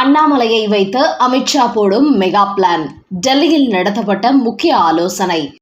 அண்ணாமலையை வைத்து அமித்ஷா போடும் மெகா பிளான் டெல்லியில் நடத்தப்பட்ட முக்கிய ஆலோசனை.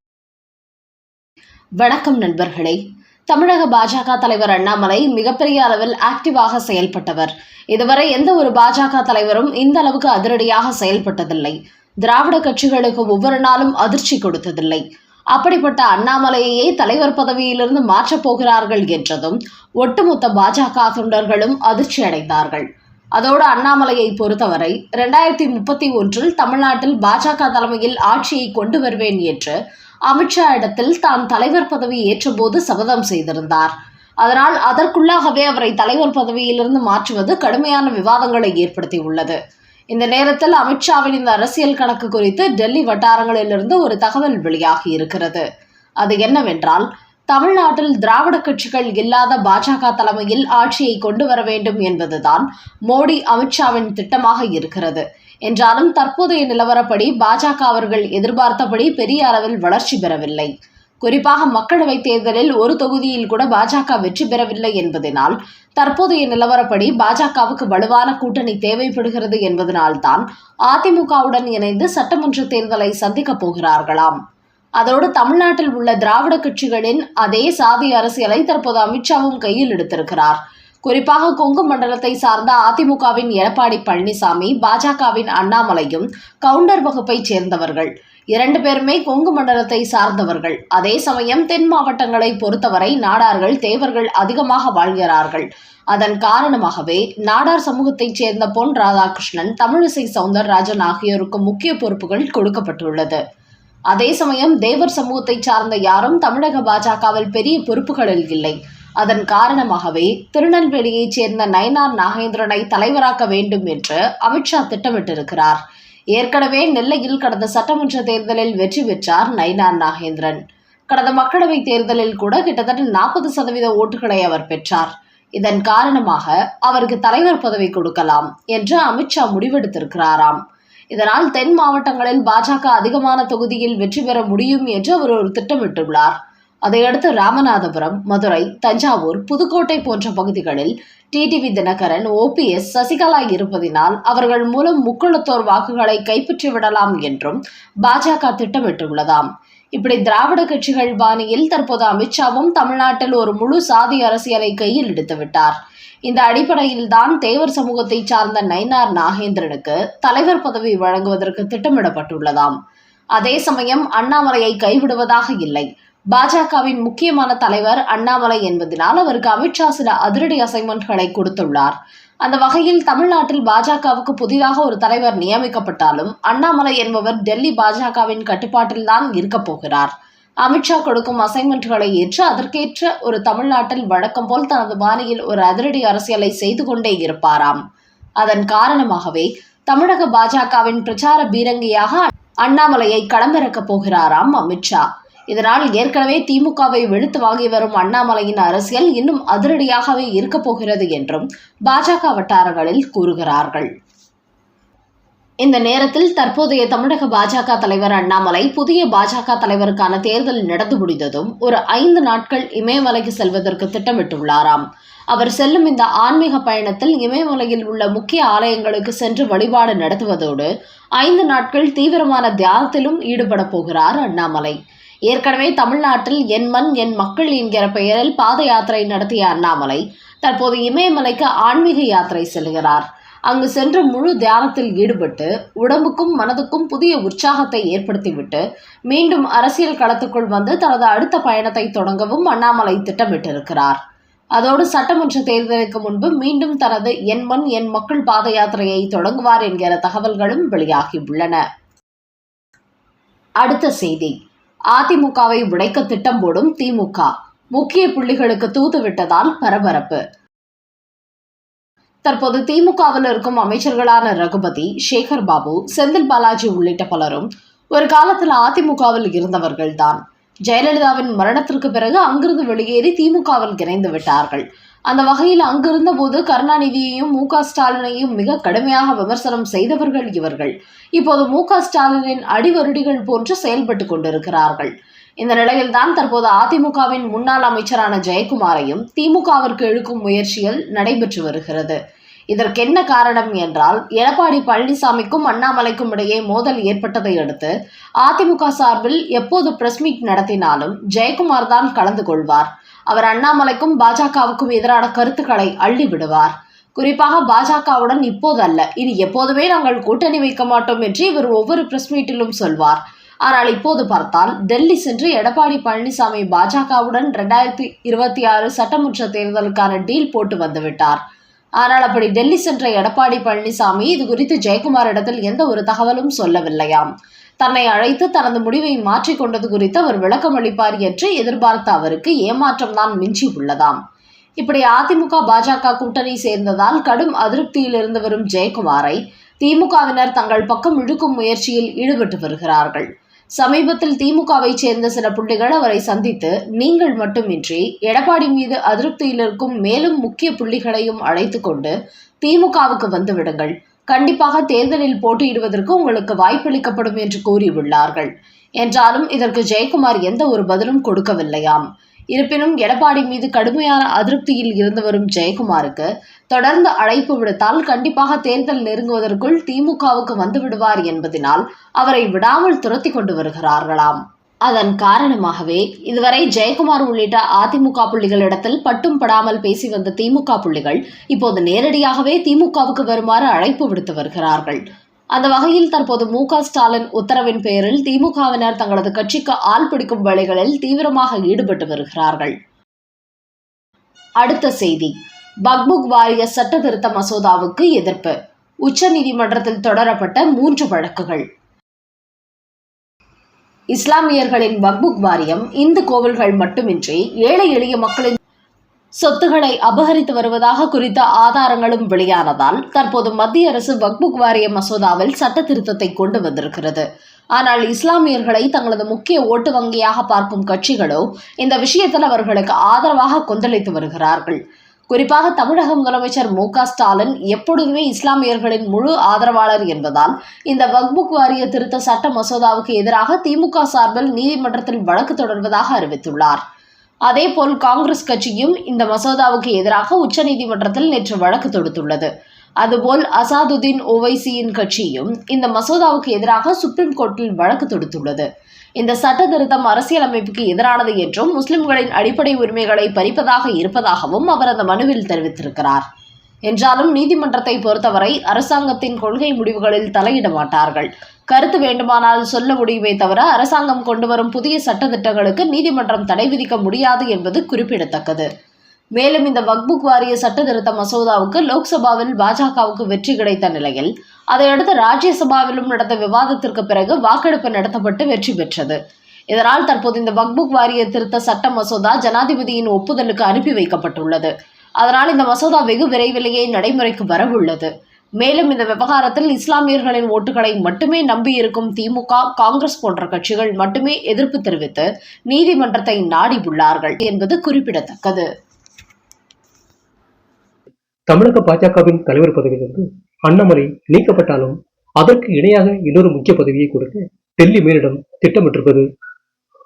வணக்கம் நண்பர்களே. தமிழக பாஜக தலைவர் அண்ணாமலை மிகப்பெரிய அளவில் ஆக்டிவாக செயல்பட்டவர். இதுவரை எந்த ஒரு பாஜக தலைவரும் இந்த அளவுக்கு அதிரடியாக செயல்பட்டதில்லை. திராவிட கட்சிகளுக்கு ஒவ்வொரு நாளும் அதிர்ச்சி கொடுத்ததில்லை. அப்படிப்பட்ட அண்ணாமலையையே தலைவர் பதவியிலிருந்து மாற்றப் போகிறார்கள் என்றதும் ஒட்டுமொத்த பாஜக தொண்டர்களும் அதிர்ச்சி அடைந்தார்கள். அதோடு அண்ணாமலையை பொறுத்தவரை ரெண்டாயிரத்தி முப்பத்தி ஒன்றில் தமிழ்நாட்டில் பாஜக தலைமையில் ஆட்சியை கொண்டு வருவேன் என்று அமித்ஷா இடத்தில் தான் தலைவர் பதவி ஏற்றபோது சபதம் செய்திருந்தார். அதனால் அதற்குள்ளாகவே அவரை தலைவர் பதவியிலிருந்து மாற்றுவது கடுமையான விவாதங்களை ஏற்படுத்தியுள்ளது. இந்த நேரத்தில் அமித்ஷாவின் இந்த அரசியல் கணக்கு குறித்து டெல்லி வட்டாரங்களிலிருந்து ஒரு தகவல் வெளியாகி இருக்கிறது. அது என்னவென்றால் தமிழ்நாட்டில் திராவிட கட்சிகள் இல்லாத பாஜக தலைமையில் ஆட்சியை கொண்டு வர வேண்டும் என்பதுதான் மோடி அமித்ஷாவின் திட்டமாக இருக்கிறது. என்றாலும் தற்போதைய நிலவரப்படி பாஜக அவர்கள் எதிர்பார்த்தபடி பெரிய அளவில் வளர்ச்சி பெறவில்லை. குறிப்பாக மக்களவைத் தேர்தலில் ஒரு தொகுதியில் கூட பாஜக வெற்றி பெறவில்லை என்பதனால் தற்போதைய நிலவரப்படி பாஜகவுக்கு வலுவான கூட்டணி தேவைப்படுகிறது என்பதனால்தான் அதிமுகவுடன் இணைந்து சட்டமன்ற தேர்தலை சந்திக்கப் போகிறார்களாம். அதோடு தமிழ்நாட்டில் உள்ள திராவிட கட்சிகளின் அதே சாதி அரசியலை தற்போது அமித்ஷாவும் கையில் எடுத்திருக்கிறார். குறிப்பாக கொங்கு மண்டலத்தை சார்ந்த அதிமுகவின் எடப்பாடி பழனிசாமி பாஜகவின் அண்ணாமலையும் கவுண்டர் வகுப்பைச் சேர்ந்தவர்கள். இரண்டு பேருமே கொங்கு மண்டலத்தை சார்ந்தவர்கள். அதே சமயம் தென் மாவட்டங்களை பொறுத்தவரை நாடார்கள் தேவர்கள் அதிகமாக வாழ்கிறார்கள். அதன் காரணமாகவே நாடார் சமூகத்தைச் சேர்ந்த பொன் ராதாகிருஷ்ணன் தமிழிசை சவுந்தரராஜன் ஆகியோருக்கு முக்கிய பொறுப்புகள் கொடுக்கப்பட்டுள்ளது. அதே சமயம் தேவர் சமூகத்தை சார்ந்த யாரும் தமிழக பாஜகவில் பெரிய பொறுப்புகளில் இல்லை. அதன் காரணமாகவே திருநெல்வேலியைச் சேர்ந்த நயனார் நாகேந்திரனை தலைவராக்க வேண்டும் என்று அமித்ஷா திட்டமிட்டிருக்கிறார். ஏற்கனவே நெல்லையில் கடந்த சட்டமன்ற தேர்தலில் வெற்றி பெற்றார் நயினார் நாகேந்திரன். கடந்த மக்களவைத் தேர்தலில் கூட கிட்டத்தட்ட நாற்பது சதவீத ஓட்டுகளை அவர் பெற்றார். இதன் காரணமாக அவருக்கு தலைவர் பதவி கொடுக்கலாம் என்று அமித்ஷா முடிவெடுத்திருக்கிறாராம். இதனால் தென் மாவட்டங்களில் பாஜக அதிகமான தொகுதியில் வெற்றி பெற முடியும் என்று அவர் ஒரு திட்டமிட்டுள்ளார். அதையடுத்து ராமநாதபுரம் மதுரை தஞ்சாவூர் புதுக்கோட்டை போன்ற பகுதிகளில் டிடிவி தினகரன் ஓபிஎஸ் சசிகலா இருப்பதினால் அவர்கள் மூலம் முக்குளத்தோர் வாக்குகளை கைப்பற்றி விடலாம் என்றும் பாஜக திட்டமிட்டுள்ளதாம். இப்படி திராவிட கட்சிகள் பாணியில் தற்போது அமித்ஷாவும் தமிழ்நாட்டில் ஒரு முழு சாதி அரசியலை கையில் எடுத்துவிட்டார். இந்த அடிப்படையில்தான் தேவர் சமூகத்தை சார்ந்த நயினார் நாகேந்திரனுக்கு தலைவர் பதவி வழங்குவதற்கு திட்டமிடப்பட்டுள்ளதாம். அதே சமயம் அண்ணாமலையை கைவிடுவதாக இல்லை. பாஜகவின் முக்கியமான தலைவர் அண்ணாமலை என்பதனால் அவருக்கு அமித்ஷா சில அதிரடி அசைன்மெண்ட்களை கொடுத்துள்ளார். அந்த வகையில் தமிழ்நாட்டில் பாஜகவுக்கு புதிதாக ஒரு தலைவர் நியமிக்கப்பட்டாலும் அண்ணாமலை என்பவர் டெல்லி பாஜகவின் கட்டுப்பாட்டில்தான் இருக்கப் போகிறார். அமித்ஷா கொடுக்கும் அசைன்மெண்ட்களை ஏற்று அதற்கேற்ற ஒரு தமிழ்நாட்டில் வழக்கம் போல் தனது பாணியில் ஒரு அதிரடி அரசியலை செய்து கொண்டே இருப்பாராம். அதன் காரணமாகவே தமிழக பாஜகவின் பிரச்சார பீரங்கியாக அண்ணாமலையை களமிறக்கப் போகிறாராம் அமித்ஷா. இதனால் ஏற்கனவே திமுகவை வெளுத்து வாங்கி வரும் அண்ணாமலையின் அரசியல் இன்னும் அதிரடியாகவே இருக்கப் போகிறது என்றும் பாஜக வட்டாரங்களில் கூறுகிறார்கள். இந்த நேரத்தில் தற்போதைய தமிழக பாஜக தலைவர் அண்ணாமலை புதிய பாஜக தலைவருக்கான தேர்தல் நடந்து முடிந்ததும் ஒரு ஐந்து நாட்கள் இமயமலைக்கு செல்வதற்கு திட்டமிட்டுள்ளாராம். அவர் செல்லும் இந்த ஆன்மீக பயணத்தில் இமயமலையில் உள்ள முக்கிய ஆலயங்களுக்கு சென்று வழிபாடு நடத்துவதோடு ஐந்து நாட்கள் தீவிரமான தியானத்திலும் ஈடுபட போகிறார் அண்ணாமலை. ஏற்கனவே தமிழ்நாட்டில் என் மண் என் மக்கள் என்கிற பெயரில் பாத யாத்திரை நடத்திய அண்ணாமலை தற்போது இமயமலைக்கு ஆன்மீக யாத்திரை செல்கிறார். அங்கு சென்று முழு தியானத்தில் ஈடுபட்டு உடம்புக்கும் மனதுக்கும் புதிய உற்சாகத்தை ஏற்படுத்திவிட்டு மீண்டும் அரசியல் களத்துக்குள் வந்து தனது அடுத்த பயணத்தை தொடங்கவும் அண்ணாமலை திட்டமிட்டிருக்கிறார். அதோடு சட்டமன்ற தேர்தலுக்கு முன்பு மீண்டும் தனது என் மண் என் மக்கள் பாத யாத்திரையை தொடங்குவார் என்கிற தகவல்களும் வெளியாகியுள்ளன அடுத்த செய்தி. அதிமுகவை உடைக்க திட்டம் போடும் திமுக. முக்கிய புள்ளிகளுக்கு தூதுவிட்டதால் பரபரப்பு. தற்போது திமுகவில் இருக்கும் அமைச்சர்களான ரகுபதி சேகர் பாபு செந்தில் பாலாஜி உள்ளிட்ட பலரும் ஒரு காலத்தில் அதிமுகவில் இருந்தவர்கள்தான். ஜெயலலிதாவின் மரணத்திற்கு பிறகு அங்கிருந்து வெளியேறி திமுகவில் இணைந்து விட்டார்கள். அந்த வகையில் அங்கிருந்த போது கருணாநிதியையும் மு க ஸ்டாலினையும் மிக கடுமையாக விமர்சனம் செய்தவர்கள் இவர்கள். இப்போது மு க ஸ்டாலினின் அடிவருடிகள் போன்று செயல்பட்டு கொண்டிருக்கிறார்கள். இந்த நிலையில்தான் தற்போது அதிமுகவின் முன்னாள் அமைச்சரான ஜெயக்குமாரையும் திமுகவிற்கு இழுக்கும் முயற்சிகள் நடைபெற்று வருகிறது. இதற்கென்ன காரணம் என்றால் எடப்பாடி பழனிசாமிக்கும் அண்ணாமலைக்கும் இடையே மோதல் ஏற்பட்டதை அடுத்து அதிமுக சார்பில் எப்போது பிரஸ் மீட் நடத்தினாலும் ஜெயக்குமார் தான் கலந்து கொள்வார். அவர் அண்ணாமலைக்கும் பாஜகவுக்கும் எதிரான கருத்துக்களை அள்ளி விடுவார். குறிப்பாக பாஜகவுடன் இப்போது அல்ல இனி எப்போதுமே நாங்கள் கூட்டணி வைக்க மாட்டோம் என்று இவர் ஒவ்வொரு பிரஸ் மீட்டிலும் சொல்வார். ஆனால் இப்போது பார்த்தால் டெல்லி சென்று எடப்பாடி பழனிசாமி பாஜகவுடன் இரண்டாயிரத்தி இருபத்தி ஆறு சட்டமன்ற தேர்தலுக்கான டீல் போட்டு வந்துவிட்டார். ஆனால் அப்படி டெல்லி சென்ற எடப்பாடி பழனிசாமி இது குறித்து ஜெயக்குமாரிடத்தில் எந்த ஒரு தகவலும் சொல்லவில்லையாம். தன்னை அழைத்து தனது முடிவை மாற்றிக்கொண்டது குறித்து அவர் விளக்கம் அளிப்பார் என்று எதிர்பார்த்த அவருக்கு ஏமாற்றம்தான் மிஞ்சி உள்ளதாம். இப்படி அதிமுக பாஜக கூட்டணி சேர்ந்ததால் கடும் அதிருப்தியில் இருந்து வரும் ஜெயக்குமாரை திமுகவினர் தங்கள் பக்கம் இழுக்கும் முயற்சியில் ஈடுபட்டு வருகிறார்கள். சமீபத்தில் திமுகவை சேர்ந்த சில புள்ளிகள் அவரை சந்தித்து நீங்கள் மட்டுமின்றி எடப்பாடி மீது அதிருப்தியில் இருக்கும் மேலும் முக்கிய புள்ளிகளையும் அழைத்து கொண்டு திமுகவுக்கு வந்து விடுங்கள். கண்டிப்பாக தேர்தலில் போட்டியிடுவதற்கு உங்களுக்கு வாய்ப்பளிக்கப்படும் என்று கூறியுள்ளார்கள். என்றாலும் இதற்கு ஜெயக்குமார் எந்த ஒரு பதிலும் கொடுக்கவில்லையாம். இருப்பினும் எடப்பாடி மீது கடுமையான அதிருப்தியில் இருந்து வரும் ஜெயக்குமாருக்கு தொடர்ந்து அழைப்பு விடுத்தால் கண்டிப்பாக தேர்தல் நெருங்குவதற்குள் திமுகவுக்கு வந்து விடுவார் என்பதனால் அவரை விடாமல் துரத்தி கொண்டு வருகிறார்களாம். அதன் காரணமாகவே இதுவரை ஜெயக்குமார் உள்ளிட்ட அதிமுக புள்ளிகளிடத்தில் பட்டும் படாமல் பேசி வந்த திமுக புள்ளிகள் இப்போது நேரடியாகவே திமுகவுக்கு வருமாறு அழைப்பு விடுத்து வருகிறார்கள். அந்த வகையில் தற்போது மு க ஸ்டாலின் உத்தரவின் பேரில் திமுகவினர் தங்களது கட்சிக்கு ஆள் பிடிக்கும் வேலைகளில் தீவிரமாக ஈடுபட்டு வருகிறார்கள். அடுத்த செய்தி. பக்புக் வாரிய சட்டத்திருத்த மசோதாவுக்கு எதிர்ப்பு. உச்சநீதிமன்றத்தில் தொடரப்பட்ட மூன்று வழக்குகள். இஸ்லாமியர்களின் பக்புக் வாரியம் இந்து கோவில்கள் மட்டுமின்றி ஏழை எளிய மக்களின் சொத்துக்களை அபகரித்து வருவதாக குறித்த ஆதாரங்களும் வெளியானதால் தற்போது மத்திய அரசு வக்புக் வாரிய மசோதாவில் சட்ட திருத்தத்தை கொண்டு வந்திருக்கிறது. ஆனால் இஸ்லாமியர்களை தங்களது முக்கிய ஓட்டு வங்கியாக பார்க்கும் கட்சிகளோ இந்த விஷயத்தில் அவர்களுக்கு ஆதரவாக கொந்தளித்து வருகிறார்கள். குறிப்பாக தமிழக முதலமைச்சர் மு ஸ்டாலின் எப்பொழுதுமே இஸ்லாமியர்களின் முழு ஆதரவாளர் என்பதால் இந்த வக்புக் வாரிய திருத்த சட்ட மசோதாவுக்கு எதிராக திமுக சார்பில் நீதிமன்றத்தில் வழக்கு தொடர்வதாக அறிவித்துள்ளார். அதேபோல் காங்கிரஸ் கட்சியும் இந்த மசோதாவுக்கு எதிராக உச்சநீதிமன்றத்தில் நேற்று வழக்கு தொடுத்துள்ளது. அதுபோல் அசாதுதீன் ஓவைசியின் கட்சியும் இந்த மசோதாவுக்கு எதிராக சுப்ரீம் கோர்ட்டில் வழக்கு தொடுத்துள்ளது. இந்த சட்ட திருத்தம் அரசியலமைப்புக்கு எதிரானது என்றும் முஸ்லிம்களின் அடிப்படை உரிமைகளை பறிப்பதாக இருப்பதாகவும் அவர் அந்த மனுவில் தெரிவித்திருக்கிறார். என்றாலும் நீதிமன்றத்தை பொறுத்தவரை அரசாங்கத்தின் கொள்கை முடிவுகளில் தலையிட மாட்டார்கள். கருத்து வேண்டுமானால் சொல்ல முடியுமே தவிர அரசாங்கம் கொண்டு வரும் புதிய சட்டத்திட்டங்களுக்கு நீதிமன்றம் தடை விதிக்க முடியாது என்பது குறிப்பிடத்தக்கது. மேலும் இந்த வக்புக் வாரிய சட்ட திருத்த மசோதாவுக்கு லோக்சபாவில் பாஜகவுக்கு வெற்றி கிடைத்த நிலையில் அதையடுத்து ராஜ்யசபாவிலும் நடந்த விவாதத்திற்கு பிறகு வாக்கெடுப்பு நடத்தப்பட்டு வெற்றி பெற்றது. இதனால் தற்போது இந்த வக்புக் வாரிய திருத்த சட்ட மசோதா ஜனாதிபதியின் ஒப்புதலுக்கு அனுப்பி வைக்கப்பட்டுள்ளது. அதனால் இந்த மசோதா வெகு விரைவிலேயே நடைமுறைக்கு வரவுள்ளது. மேலும் இந்த விவகாரத்தில் இஸ்லாமியர்களின் ஓட்டுகளை மட்டுமே நம்பியிருக்கும் திமுக காங்கிரஸ் போன்ற கட்சிகள் மட்டுமே எதிர்ப்பு தெரிவித்து நீதிமன்றத்தை நாடி உள்ளார்கள் என்பது குறிப்பிடத்தக்கது. தமிழக பாஜகவின் தலைவர் பதவியிலிருந்து அண்ணாமலை நீக்கப்பட்டாலும் அதற்கு இணையாக இன்னொரு முக்கிய பதவியை கொடுக்க டெல்லி மேலிடம் திட்டமிட்டிருப்பது.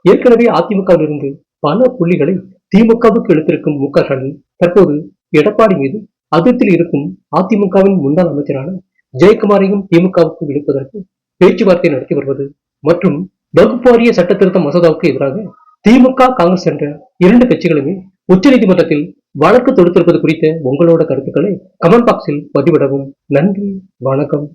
ஏற்கனவே அதிமுகவிலிருந்து பல புள்ளிகளை திமுகவுக்கு எடுத்திருக்கும் மு க ஸ்டாலின் தற்போது எடப்பாடி மீது அதிருப்தியில் இருக்கும் அதிமுகவின் முன்னாள் அமைச்சரான ஜெயக்குமாரையும் திமுகவுக்கு இழுப்பதற்கு பேச்சுவார்த்தை நடத்தி வருவது மற்றும் வகுப்பாரிய சட்ட திருத்த மசோதாவுக்கு எதிராக திமுக காங்கிரஸ் என்ற இரண்டு கட்சிகளுமே உச்சநீதிமன்றத்தில் வழக்கு தொடுத்திருப்பது குறித்த உங்களோட கருத்துக்களை கமெண்ட் பாக்ஸில் பதிவிடவும். நன்றி வணக்கம்.